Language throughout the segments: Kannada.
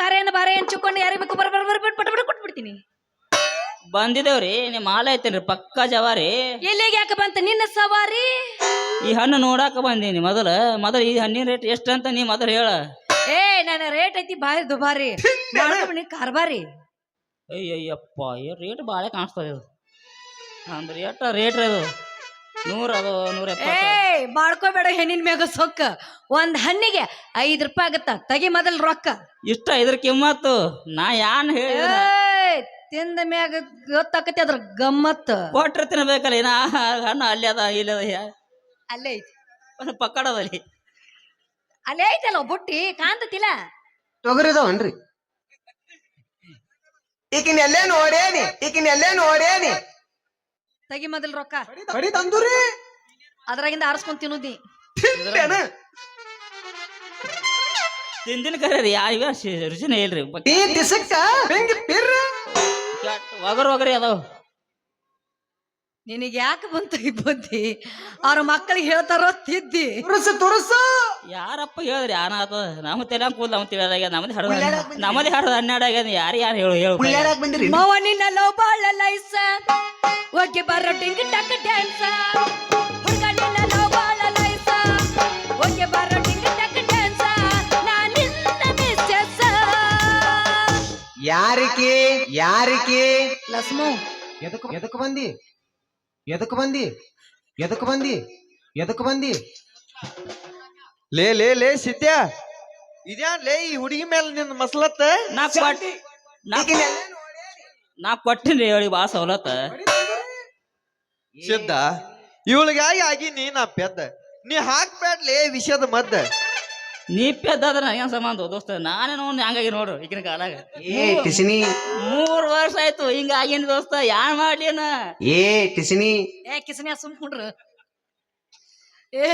ಕಾರ್ಯನ ಬಾರೆ ಹಂಚಿಕೊಂಡು ಯಾರಿಗೆ ಬೇಕು ಬರ ಬರ ಬರ್ಬಿಟ್ಟು ಪಟ ಪಟ ಕೊಟ್ಬಿಡ್ತೀನಿ. ಬಂದಿದ್ದೇವ್ರಿ ನಿಮ್ಮ ಮಾಲ ಐತೇನ್ರಿ ಪಕ್ಕ ಜವಾರಿ. ಎಲ್ಲಿಗೆ ಯಾಕೆ ಬಂತ? ನಿನ್ನ ಸವಾರಿ? ಈ ಹಣ್ಣು ನೋಡಾಕ ಬಂದೀನಿ ಮೊದಲ. ಮೊದಲ ಈ ಹಣ್ಣಿನ ರೇಟ್ ಎಷ್ಟು ಅಂತ ನೀ ಮೊದಲು ಹೇಳ. ಏ ನನ್ನ ರೇಟ್ ಐತಿ ಬಾರಿ ದುಬಾರಿ. ಮಾಡ್ಕೊಂಬಿಡಿ ಕಾರ್ಬಾರಿ. ಅಯ್ಯಯ್ಯಪ್ಪ ರೇಟ್ ಭಾಳ ಕಾಣಿಸ್ತದೆ ಇದು. ಅಂದ್ರೆ ಎಷ್ಟು ರೇಟ್ ಇದು. ನೂರ ಅದು ನೂರ ಏ ಎಪ್ಪತ್ತು ಮಾಡ್ಕೋಬೇಡ ಹೆಣ್ಣಿನ ಮ್ಯಾಗ ಸೊಕ್ಕ. ಒಂದ್ ಹಣ್ಣಿಗೆ ಐದ್ ರೂಪಾಯಿ ಆಗತ್ತ. ತಗಿ ಮೊದಲ್ ರೊಕ್ಕ. ಇಷ್ಟ ಇದ್ರ ಕಿಮ್ಮತ್ತು. ನಾ ಯಾನ್ ಹೇಳಿ ಏಯ್, ತಿಂದ ಮ್ಯಾಗ ಗೊತ್ತಾಕತಿ ಅದ್ರ ಗಮ್ಮತ್. ಕೊಟ್ರೆ ತಿನ್ಬೇಕಲ್ಲ ಏನ ಹಣ್ಣು ಅಲ್ಲಿ ಅದ ಇಲ್ಲಿ ಅದ ಯಾ- ಅಲ್ಲೇ ಐತಿ. ಒಂದು ಪಕ್ಕಡದಲ್ಲಿ ಅಲ್ಲೇ. ಐತಲ್ಲ ಬುಟ್ಟಿ ಕಾಂತತಿಲ್ಲ ತೊಗರಿದವನ್ರಿ? ಈಕಿನ ಎಲ್ಲೇ ನೋಡೇನಿ ಈಕಿನ ಎಲ್ಲೇ ನೋಡೇನಿ? ತಗಿ ಮೊದಲ್ ರೊಕ್ಕ. ಕಡಿ ತಂದುರಿ. ಅದ್ರಾಗಿಂದ ಆರಿಸ್ಕೊಂಡ್ ತಿನ್ನುದಿ. ತಿಂದಿನ ಕರೆ ರೀ ಯಾವ ರುಚಿನೇ ಇಲ್ರಿ. ಬಕ್- ಈ ದಿಸಕ್ಕ ಒಗರ್ ಒಗರಿ ಅದಾವ. ನಿನಗೆ ಯಾಕೆ ಬಂತು ಈ ಬುದ್ಧಿ? ಅವ್ರ ಮಕ್ಕಳಿಗೆ ಹೇಳ್ತಾರೋ ತಿದ್ದಿ. ತುರಸ ತುರಸ. ಯಾರಪ್ಪ ಹೇಳಿದ್ರಿ? ಯಾನ ಆತ ನಮ್ಮ ತೆಲ ಕೂದ್ ನಮ್ಮ ತಿಳಿದಾಗ ನಮ್ಮದೇ ಹಡದ ನಮ್ಮದೇ ಹಡದ ಹನ್ನೆರಡು ಆಗ್ಯದ ಯಾರು ಯಾರು ಹೇಳು ಹೇಳು ಉಳ್ಳಾಡಕ್ ಬಂದಿರಿ. ಮಾವ ನಿನ್ನ ಲವ್ ಬಾಳ ಲೈಸ. ಹೋಗಿ ಬರೋ ಟಿಂಗ್ ಟಕ್ ಡ್ಯಾನ್ಸ. ಹುಡುಗ ನಿನ್ನ ಲವ್ ಬಾಳ ಲೈಸ. ಹೋಗಿ ಬರೋ ಟಿಂಗ್ ಟಕ್ ಡ್ಯಾನ್ಸ. ನಾನಿನ್ನ ಮಿಸ್ಸೆಸ್. ಯಾರಿಕೆ? ಯಾರಿಕೆ? ಲಸ್ಮು. ಎದಕ್ ಎದಕ್ ಬಂದಿ? ಎದಕ್ ಬಂದಿ? ಎದಕ್ ಬಂದಿ? ಎದಕ್ ಬಂದಿ? ಲೇ ಲೇ ಲೇ ಸಿದ್ಯ ಇದ್ಯಾನ್ ಲೇ ಈ ಹುಡುಗಿ ಮೇಲೆ ನಿನ್ನ ಮಸಲತ್ತ? ನಾ ಕೊಟ್ಟಿ ನಾ ಕೊಟ್ಟಿನಿ ಹೇಳಿ ಬಾ ಸವಲತ್ತ. ಸಿದ್ಧ ಇವಳಿಗಾಗಿ ಆಗಿ ನೀ ನಾ ಪೆದ್ದ. ನೀ ಹಾಕ್ಬೇಡ್ಲೇ ವಿಷಯದ ಮದ್ದ. ನೀ ಪೆದ್ದಾದ್ರ ನನಗೇನ್ ಸಮಾನ ದೋಸ್ತ? ನಾನೇ ನೋಡಿ ಹಂಗಾಗಿ ನೋಡು ಈಗಿನ ಕಾಲಾಗ ಏ ಟಿಸಿನಿ. ಮೂರ್ ವರ್ಷ ಆಯ್ತು ಹಿಂಗಾಗಿನ ದೋಸ್ತ ಯಾನ್ ಮಾಡ್ಲಿನ ಏ ಟಿಸಿನಿ. ಏ ಕಿಸನ್ಯಾ ಸುಮ್ಕೊಂಡ್ರು ಏ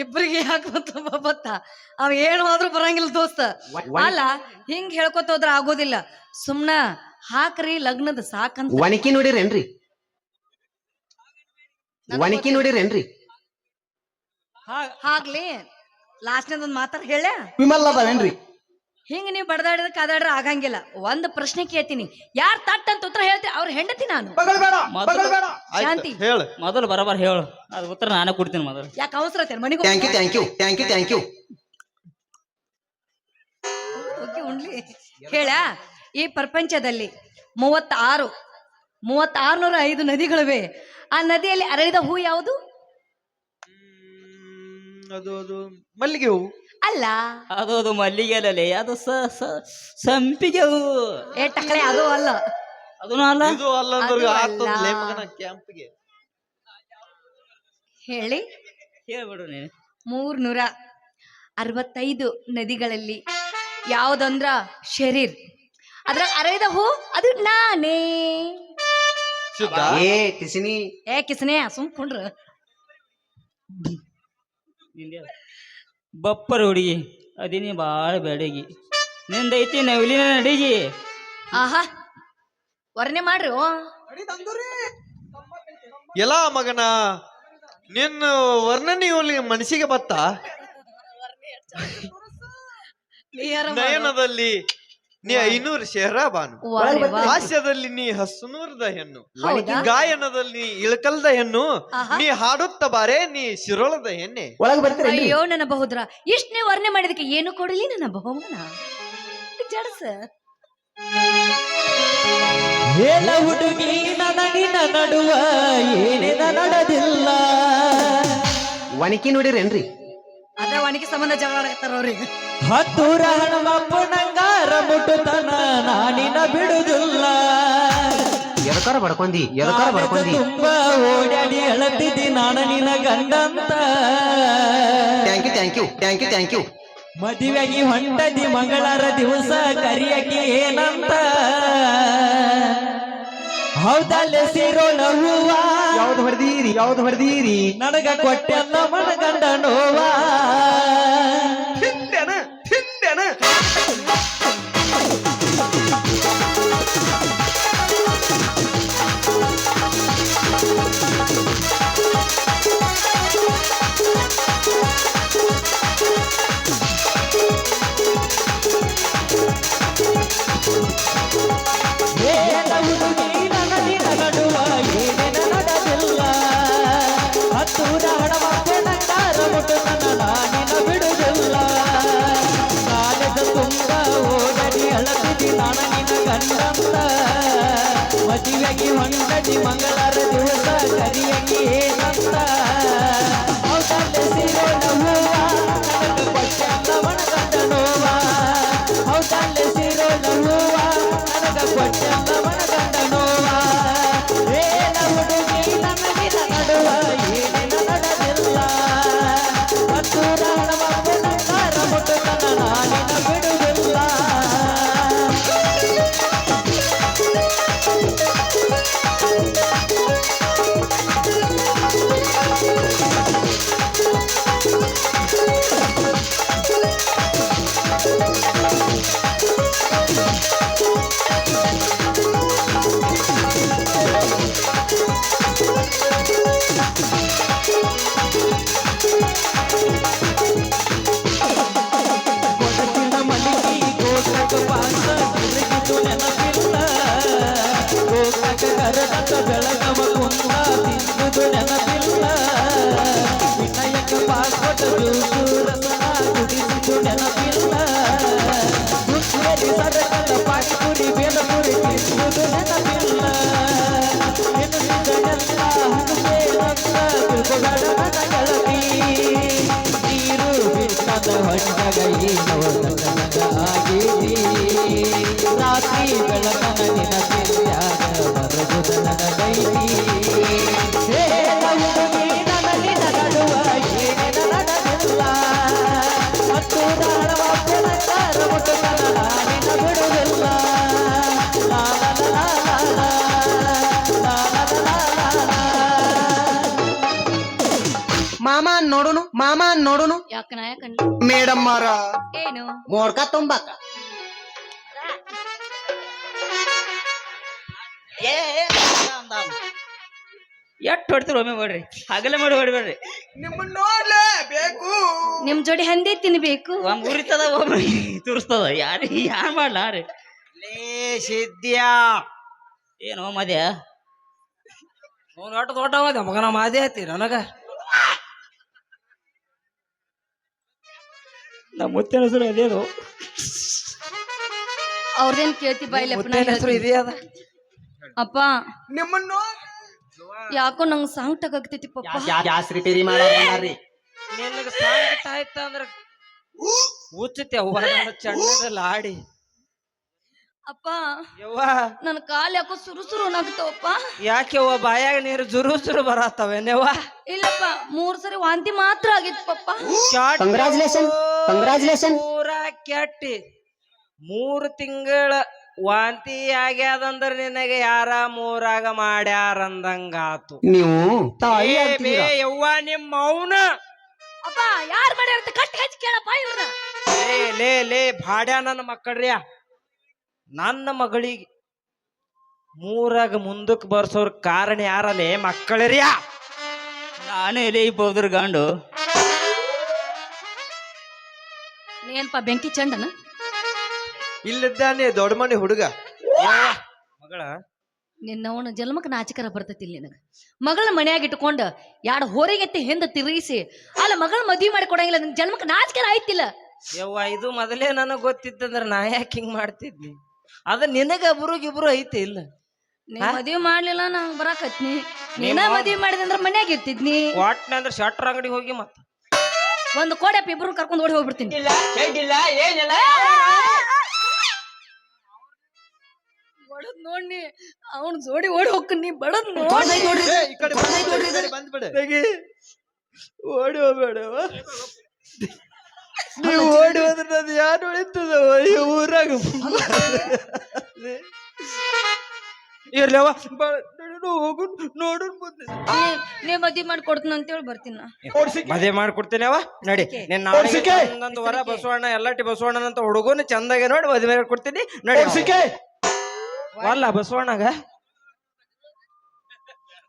ಇಬ್ರಿಗೆ ಯಾಕೆ ಬಂತು ಬತ್ತ ಅವ ಏನು ಹೋದ್ರು ಬರಂಗಿಲ್ಲ ದೋಸ್ತ. ಅಲ್ಲ ಹಿಂಗ್ ಹೇಳ್ಕೊತ ಹೋದ್ರ ಆಗೋದಿಲ್ಲ. ಸುಮ್ನ ಹಾಕ್ರಿ ಲಗ್ನದ ಸಾಕಂತ. ಒಣಕಿ ನೋಡಿರೇನ್ರಿ? ಒಣಕಿ ನೋಡಿರೇನ್ರಿ? ಹಾಗ್ಲಿ. ಲಾಸ್ಟ್ ಒಂದ್ ಮಾತಾರ ಹೇಳ ವಿಮಲ್ ಅದಾವೇನ್ರಿ? ಹಿಂಗ ನೀವು ಬಡದಾಡಿದ ಕಾದಾಡ್ರ ಆಗಂಗಿಲ್ಲ. ಒಂದ್ ಪ್ರಶ್ನೆ ಕೇಳ್ತೀನಿ. ಯಾರ್ ತಟ್ ಅಂತ ಉತ್ತರ ಹೇಳ್ತೀನಿ ಅವ್ರ ಹೆಂಡತಿ ನಾನು. ಶಾಂತಿ. ಹೇಳು. ಮೊದಲು ಬರಬರ್ ಹೇಳು. ಅದು ಉತ್ತರ ನಾನೇ ಕೊಡ್ತೀನಿ ಮೊದಲು. ಯಾಕೆ ಅವಸರ ಮನೆಗೆ thank you thank you thank you thank you ಹೋಗಿ ಉಣ್ಲಿ. ಹೇಳ ಈ ಪ್ರಪಂಚದಲ್ಲಿ ಮೂವತ್ತಾರು ಮೂವತ್ತಾರುನೂರ ಐದು ನದಿಗಳಿವೆ. ಆ ನದಿಯಲ್ಲಿ ಅರಳಿದ ಹೂ ಯಾವುದು? ಅದು ಅದು ಮಲ್ಲಿಗೆ ಹೂವು. ಅಲ್ಲ. ಅದು ಅದು ಮಲ್ಲಿಗೆ ಅಲ್ಲಲೇ ಅದು ಸ ಸ- ಸಂಪಿಗೆ ಹೂ ಏ ಟಕಳೆ ಅದು ಅಲ್ಲ. ಅದೂ ಅಲ್ಲ? ಇದು ಅಲ್ಲ ಅಂದ್ರೆ ಅದು ಅಲ್ಲ. ಮಗನ ಕ್ಯಾಂಪ್ಗೆ ಹೇಳಿ. ಹೇಳ್ಬಿಡು ನೀನು. ಮೂರ್ನೂರ ಅರವತ್ತೈದು ನದಿಗಳಲ್ಲಿ ಯಾವ್ದಂದ್ರ ಶರೀರ್. ಅದ್ರಾಗ ಅರೈದ ಹೂ ಅದು ನಾನೇ. ಸಿದ್ಧ ಏ ಟಿಸಿನಿ ಏ ಕಿಸನೆ ಸುಮ್ಕೊಂಡ್ರ. ಬಪ್ಪರ್ ಹುಡುಗಿ ಅದಿನಿ ಬಾಳ ಬೆಡಗಿ ನಿಂದೈತಿ ನವಿಲಿನ ನಡಿಗಿ. ಆಹಾ ವರ್ಣೆ ಮಾಡ್ರಿ ಓ. ಎಲ್ಲ ಮಗನ ನಿನ್ನ ವರ್ಣನೆ ಇವಳಿಗೆ ಮನಸ್ಸಿಗೆ ಬತ್ತ? ನಯನದಲ್ಲಿ ನೀ ಐನೂರು ಶೇರ ಬಾನು. ವಾರೆ ವಾ. ಹಾಸ್ಯದಲ್ಲಿ ನೀ ಹಸುನೂರದ ಹೆಣ್ಣು ಹೌದಾ? ಗಾಯನದಲ್ಲಿ ನೀ ಇಳಕಲ್ದ ಹೆಣ್ಣು ಆಹಾ. ನೀ ಹಾಡುತ್ತ ಬಾರೆ ನೀ ಶಿರೋಳದ ಹೆಣ್ಣೆ. ಒಳಗ್ ಬರ್ತೀರೇನ್ರಿ ಅಯ್ಯೋ ನನ್ನ ಬಹುದ್ರ ಇಷ್ಟ ನೀವು ವರ್ಣೆ ಮಾಡಿದಕ್ಕೆ ಏನು ಕೊಡಲಿ ನನ್ನ ಬಹುಮಾನ? ಜಡಸ. ಹೇಳ ಹುಡುಗಿ ನನಗಿನ ನಡುವ ಏನಿನ ನಡೆದಿಲ್ಲ. ಒಣಕಿ ನೋಡಿರೇನ್ರಿ? ಅದ ಒಣಗಿ ಸಂಬಂಧ ಜಗಳ ಆಡಕತ್ತಾರ ಅವ್ರಿಗೆ. ಹತ್ತೂರ ಹಣಮಪ್ಪ ನಂಗಾರ ಮುಟ್ಟುತನ ನಾನಿನ ಬಿಡುದಿಲ್ಲ. ಎದಕಾರ ಬಡ್ಕೊಂಡಿ ಎದಕಾರ ಬಡ್ಕೊಂಡಿ ತುಂಬಾ ಓಡಾಡಿ ಅಳತಿದ್ದಿ ನಾನು ನಿನ ಗಂಡಂತ. Thank you thank you thank you thank you ಮದುವೆಗೆ ಹೊಂಟದಿ ಮಂಗಳಾರ ದಿವಸ ಕರಿಯಕ್ಕೆ ಏನಂತ. ಹೌದಲ್ಲೇ ಸಿರೋ ಹೂವ ಯಾವ್ದು ಹೊಡೆದೀರಿ ಯಾವ್ದು ಹೊಡೆದೀರಿ ನನಗ ಕೊಟ್ಟೆಲ್ಲ ಮನಗಂಡ ನೋವಾ. ತಿಂದೆನ ತಿಂದೆನ ಮಂಗಳಗಿ ಮಂಗಳ ಜಗತ ಬೆಳಗವ ಕುಂದ ತಿನ್ನುದು ನೆನಪಿಲ್ಲ ವಿನಯಕ ಪಾಸ್ಪಟ ಜ್ಯೂಸು ರಸನ ಕುಡಿಸುದು ನೆನಪಿಲ್ಲ ನೆನಪಿಲ್ಲ ನವ ನಗನಗಾಗಿರಿ ರಾತ್ರಿ ಬೆಳಕ ಮಾಮ ನೋಡುನು ಮಾಮ ನೋಡುನು. ಯಾಕ ನಾ ಯಾಕಂಡ್ ಮೇಡಮ್ ಮಾರ ಏನು? ಮೋಡ್ಕ ತುಂಬಾಕ. ಎಟ್ ಹೊಡ್ತೀರಿ ಒಮ್ಮೆ ಮಾಡ್ರಿ ಹಗಲೆ ಮಾಡಿ ಹೊಡಿಬೇಡ್ರಿ ನಿಮ್ಮ ನೋಡ್ಲೇ ಬೇಕು. ನಿಮ್ ಜೋಡಿ ಹಂದಿ ತಿನ್ಬೇಕು ಒಮ್ಮೆ ಉರಿತದ ಒಮ್ಮೆ ತುರಿಸ್ತದ. ಯಾರು ಯಾರು ಮಾಡ್ಲಾ ರೀ ಲೇ ಸಿದ್ಯಾ ಏನು ಮದ್ಯ? ನೋಡ್ ಒಟ್ಟು ದೊಡ್ಡವದ ಮಗನ ಮಾದೇ ಐತಿ ನನಗ. ನಮ್ಮ ಮುತ್ತಿನ ಹೆಸರು ಅದೇನು ಅವ್ರದೇನ್ ಕೇಳ್ತಿ ಮುತ್ತೇನ ಹೆಸರು ಇದೆಯ ಅದ. ಅಪ್ಪ ನಿಮ್ಮನ್ನು? ಯಾಕೋ ನಂಗ್ ಸಾಂಗ್ ತಗಾಗ್ತೈತಿ ಪಪ್ಪ. ಜಾಸ್ ರಿಪೇರಿ ಮಾಡಿ ನಿನಗ ಸಾಂಗ್ ಆಯ್ತ ಅಂದ್ರೆ ಹೊರಗಡೆ ಚಣ್ಣದಲ್ಲಿ ಆಡಿ ಅಪ್ಪ ಯವ್ವ. ನನ್ನ ಕಾಲು ಯಾಕೋ ಸುರು ಸುರು ನಾಗ್ತಾವಪ್ಪ? ಯಾಕೆ ಅವ್ವ ಬಾಯಾಗ ನೀರು ಜುರು ಜುರು ಬರತ್ತವೇನೆವ್ವ ಇಲ್ಲಪ್ಪ ಮೂರ್ ಸರಿ ವಾಂತಿ ಮಾತ್ರ ಆಗಿತ್ತು ಪಪ್ಪ. Congratulations. ಪೂರ ಕೆಟ್ಟಿ. ಮೂರು ತಿಂಗಳ ವಾಂತಿ ಆಗ್ಯಾದಂದ್ರ ನಿನಗೆ ಯಾರ ಮೂರಾಗ ಮಾಡ್ಯಾರಂದಂಗಾತು. ನೀವು ತಾಯಿ ಬೇ ಆಗ್ತಿದ್ದೀರಾ ಯವ್ವ ನಿಮ್ಮ ಮೌನ. ಅಪ್ಪ ಯಾರ್ ಮಾಡ್ಯಾರ ಅಂತ ಕಟ್ಟಿ ಹಚ್ಚಿ ಕೇಳಪ್ಪ ಇವ್ರನ್ನ. ಲೇ ಲೇ ಲೇ ಭಾಡ್ಯ ನನ್ನ ಮಕ್ಕಳ್ರ್ಯಾ. ನನ್ನ ಮಗಳಿಗೆ ಮೂರಾಗ ಮುಂದಕ್ಕೆ ಬರ್ಸೋರ್ ಕಾರಣ ಯಾರಲ್ಲೇ ಮಕ್ಕಳರ್ಯಾ? ನಾನೇ ಇಲ್ಲಿ ಬೋದ್ರ ಗಂಡು. ಏನಪ್ಪ ಬೆಂಕಿ ಚಂಡನ? ಇಲ್ಲಿದ್ದಾನೆ ದೊಡ್ಡ ಮನೆ ಹುಡುಗ. ಮಗಳ. ನಿನ್ನವನ ಜನ್ಮಕ್ಕೆ ನಾಚಿಕರ ಬರ್ತೈತಿ ಇಲ್ಲಿ ನನಗ. ಮಗಳ ಮನ್ಯಾಗ ಇಟ್ಕೊಂಡು ಎರಡು ಹೋರಿಗೆತ್ತಿ ಹಿಂದೆ ತಿರುಗಿಸಿ ಅಲ್ಲ ಮಗಳ ಮದ್ವಿ ಮಾಡಿ ಕೊಡಂಗಿಲ್ಲ ನಿನ್ನ ಜನ್ಮಕ್ಕೆ ನಾಚಿಕರ ಆಯ್ತಿಲ್ಲ. ಯವ್ವ ಇದು ಮೊದಲೇ ನನಗ್ ಗೊತ್ತಿತ್ತಂದ್ರ ನಾ ಯಾಕೆ ಹಿಂಗ್ ಮಾಡ್ತಿದ್ನಿ? ಅದ ನಿನಗ ಇಬ್ರು ಐತಿ ಇಲ್ಲ? ನೀ ಮದ್ವಿ ಮಾಡ್ಲಿಲ್ಲ ನಂಗ್ ಬರಾಕತ್ನಿ. ನೀನ ಮದ್ವಿ ಮಾಡಿದಂದ್ರ ಮನ್ಯಾಗ ಇರ್ತಿದ್ನಿ. ವಾಟ್ನಂದ್ರ ಶಟ್ರ್ ಅಂಗಡಿ ಹೋಗಿ ಮತ್ತ. ಒಂದ್ ಕೋಡಪ್ಪ ಇಬ್ರು ಕರ್ಕೊಂಡು ಓಡಿ ಹೋಗ್ಬಿಡ್ತೀನಿ. ಬಡದ್ ನೋಡ್ನಿ ಅವ್ನ ಜೋಡಿ ಓಡಿ ಹೋಗ್ತೀನಿ ಬಡದ್ ನೋಡಿ. ಕಡೆ ಕಡೆ ಬಂದ್ಬಿಡು ಓಡಿ ಹೋಗ್ಬೇಡವ ನೀವು ಓಡಿ ಹೋದ್ರೆ ಅದು ಯಾರು ಉಳಿತದ ಈ ಊರಾಗ ಇರ್ಲವ ಹೋಗು ನೋಡು ಮದ್ವಿ ಮಾಡಿ ಅಂತೇಳಿ ಬರ್ತೀನಿ ನಾ. ಮದುವೆ ಮಾಡ್ಕೊಡ್ತೀನಿ ಅವ ನಡಿ. ನಿನ್ನ ಒಂದೊಂದು ವರ ಬಸವಣ್ಣ ಎಲ್ಲಾಟಿ ಬಸವಣ್ಣನ ಅಂತ ಹುಡುಗನ ಚಂದಾಗೆ ನೋಡಿ ಮದ್ವೆ ಮಾಡ್ಕೊಡ್ತೀನಿ ನಡಿ ಅಲ್ಲ ಬಸವಣ್ಣಗ.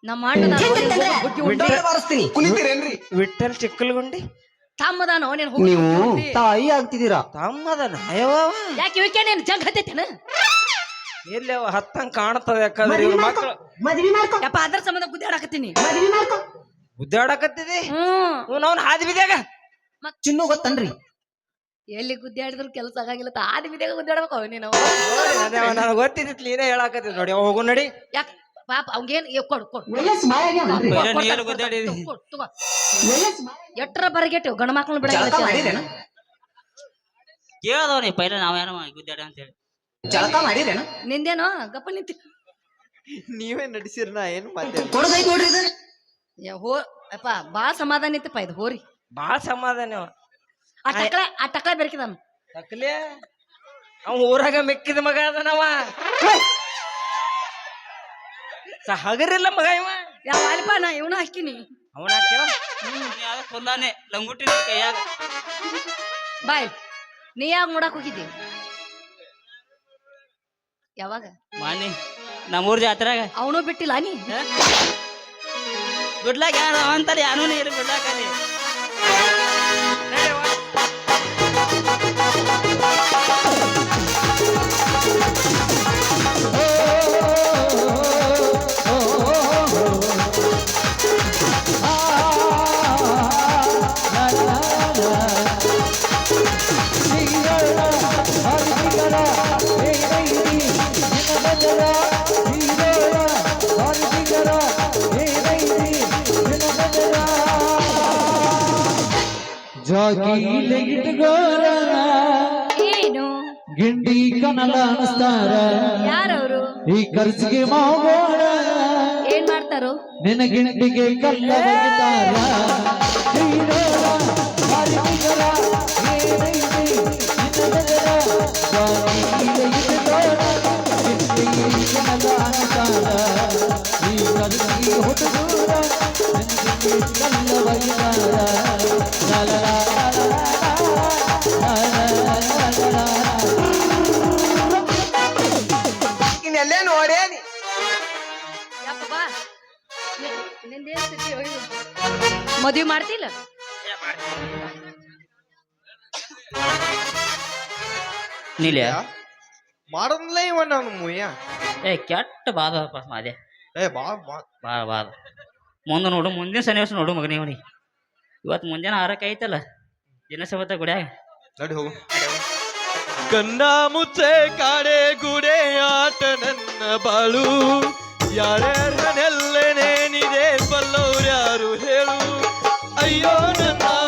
ನಮ್ಮ ಕುಣಿತೀರೇನ್ರಿ ವಿಠಲ್ ಚಿಕ್ಕಲ್ಗುಂಡಿ. ತಮ್ಮದಾನೋ ನೀನು ನೀವು ತಾಯಿ ಆಗ್ತಿದ್ದೀರಾ? ತಮ್ಮದನ? ನಾಯವ ಯಾಕೆ ಇವಕ್ಕೆ ನೀನು ಜಂಗ್ ಹತ್ತೈತೇನ? ಎಲ್ಲಿ ಅವ? ಹತ್ತಂಗ್ ಕಾಣ್ತದ ಯಾಕಂದ್ರೆ ಇವ್ರ ಮಕ್ಳು ಮದ್ವಿ ಮಾಡ್ಕೊ. ಯಪ್ಪ ಅದ್ರ ಸಂಬಂಧ ಗುದ್ದಾಡಕತ್ತೀನಿ ಮದ್ವಿ ಮಾಡ್ಕೊ. ಉದ್ದಾಡಕತ್ತಿದಿ ಹ್ಮ್. ಇವ್ನು ಅವ್ನ ಹಾದಿ ಬಿದ್ಯಾಗ? ಚಿನ್ನು ಗೊತ್ತನ್ರಿ? ಎಲ್ಲಿ ಗುದ್ದಾಡಿದ್ರು ಕೆಲಸ ಆಗಂಗಿಲ್ಲ ಆದಿ ಬಿದ್ದಾಗ ಗುದ್ದಾಡ್ಬೇಕು ನೀನು ನನಗೆ ಗೊತ್ತಿದ್ದಿತ್ತು ನೀನೇ ಹೇಳಾಕತ್ತಿದ್ ನೋಡಿ ಹೋಗು ನಡಿ. ಯಾಕ ಪಾಪ ಅವಂಗೇನ್ ಏ, ಕೊಡು ಕೊಡು. ನೀರು ಗುದ್ದಾಡಿದಿ. ಎಟ್ರ ಬರಗೆಟ್ಟು ಗಂಡ ಮಕ್ಳು ಬಿಡ ಕೇಳದವ್ರಿ ಪೈಲ ನಾವೇನೋ ಗುದ್ದಾಡಿ ಅಂತೇಳಿ ಜಳಕ ಮಾಡಿರೇನ? ನಿಂದೇನೋ ಗಪ್ಪ ನಿಂತಿ. ನೀವೇ ನಡೆಸಿರ್ ನಾ ಏನು ಮಾತಾಡ ಏ, ಹೋ ಅಪ್ಪ ಬಾಳ ಸಮಾಧಾನ ಇತ್ತಪ್ಪ ಇದು ಹೋರಿ. ಬಾಳ ಸಮಾಧಾನ ಅವ. ಆ ಟಕ್ಳ ಆ ಟಕ್ಳ ಬೆರಕಿದಾನ. ತಕ್ಲೆ ಅವ ಊರಾಗ ಮೆಕ್ಕಿದ ಮಗ ಅದನವ. ಹಗರಿಲ್ಲ ಮಗ ಇವ? ಯಾವ ಅಲ್ಪ ನಾ ಇವನು ಹಾಕಿನಿ. ಅವನ ಕೇಳ ಯಾವ್ದೋ ಫುಲ್ಲಾನೆ ಲಂಗುಟಿ ಕೈಯಾಗ. ಬಾಯ್ ನೀ ಯಾವಾಗ ನೋಡಕ್ ಹೋಗಿದ್ದಿ? ಯಾವಾಗ? ಮಾನಿ ನಮ್ಮೂರ್ ಜಾತ್ರೆಗ ಅವನು ಬಿಟ್ಟಿಲ್ಲ ನೀ. ಬಿಡ್ಲಾಕ ಯಾರು ಅಂತಾರೆ ಯಾರೂ ಇಲ್ಲ ಬಿಡ್ಲಾಕ ಜಾಗಿಲೆ ಗೋರ ಏನು? ಗಿಂಡಿ ಕನಲ ಅನಸ್ತಾರ. ಯಾರವರು? ಈ ಖರ್ಚಿಗೆ ಮಾಗೋಡ ಏನ್ ಮಾಡ್ತಾರೋ? ನಿನ್ನ ಗಿಂಡಿಗೆ ಕಲ್ಲ ಬಗಿತಾರ ಹೀರೋರ, ಹಾರಿಬಿಗರ, ಏನೈತಿ ನಿನ್ನ ಬೆದರ? ಜಾಗಿಲೆ ಗಿಟ್ಗೋರ, ಗಿಂಡಿಗೆ ಕನಲ ಅನಸ್ತಾರ ಈ ಖರ್ಚಿಗೆ ಹುಡುಗೂರ. ನಿನ್ನ ಗಿಂಡಿಗೆ ಕಲ್ಲ ಬಗಿತಾರ ಮದ್ವಿ ಮಾಡ್ತಿಲ್ಲ? ನೀಲ್ಯ? ಮಾಡದ್ಲೇ ಇವ ನಾನು ಮುಯ್ಯ. ಏ ಕೆಟ್ಟ ಬಾದ ಮಾದೆ. ಏ ಬಾ ಬಾ. ಬಾ ಬಾದ ಮುಂದೆ ನೋಡು ಮುಂದಿನ ಸನ್ನಿವೇಶ ನೋಡು ಮಗನೇ ಇವನಿ ಇವತ್ತು ಮುಂಜಾನೆ ಆರಕ್ಕೆ ಐತಲ್ಲ ದಿನಸಭತ್ತ ಗುಡ್ಯಾಗ. ನಡಿ ಹೋಗು. ಕನ್ನ ಮುಚ್ಚೆ ಕಾಡೆ ಗುಡೆ ಆಟ ನನ್ನ ಬಾಳು. ಯಾರ್ಯಾರನೆಲ್ಲೆನೇನಿದೆ ಬಲ್ಲವ್ರ್ಯಾರು ಹೇಳು দিও না